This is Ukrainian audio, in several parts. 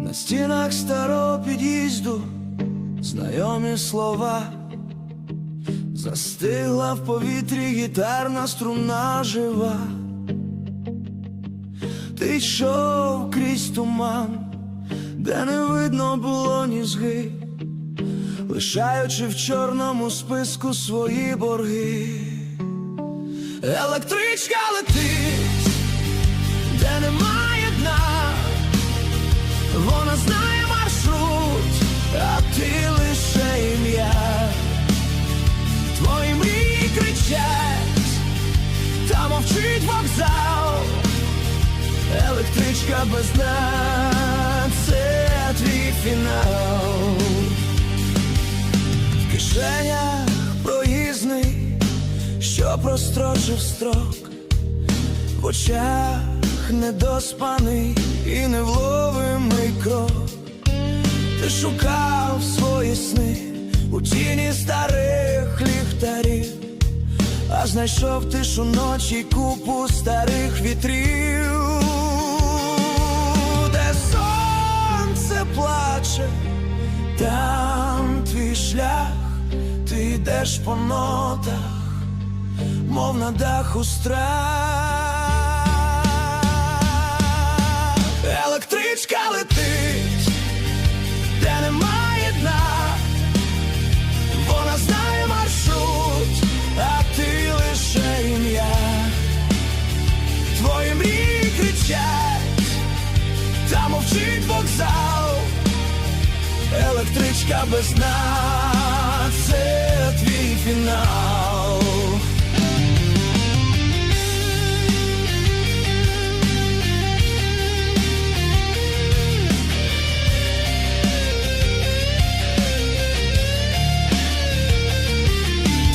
На стінах старого під'їзду знайомі слова, застигла в повітрі гітарна струна жива. Ти йшов крізь туман, де не видно було нізги, лишаючи в чорному списку свої борги. Електричка летить, вокзал. Електричка без дна, це твій фінал. В кишенях проїзний, що прострочив строк, в очах недоспаний і невловимий крок. Ти шукав свої сни у тіні старих ліхтарів, а знайшов тишу ночі купу старих вітрів, де сонце плаче, там твій шлях, ти йдеш по нотах, мов на даху страх. Електричка летить, кричать, та мовчить вокзал, електричка без дна, це твій фінал.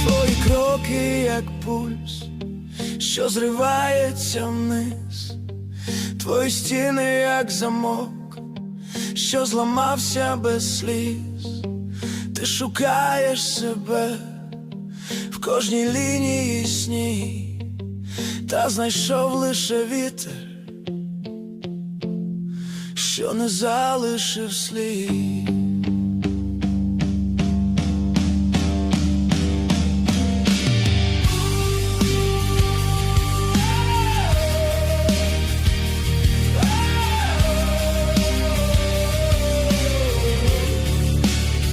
Твої кроки, як пульс, що зривається вниз, твої стіни, як замок, що зламався без сліз, ти шукаєш себе в кожній лінії сні, та знайшов лише вітер, що не залишив слід.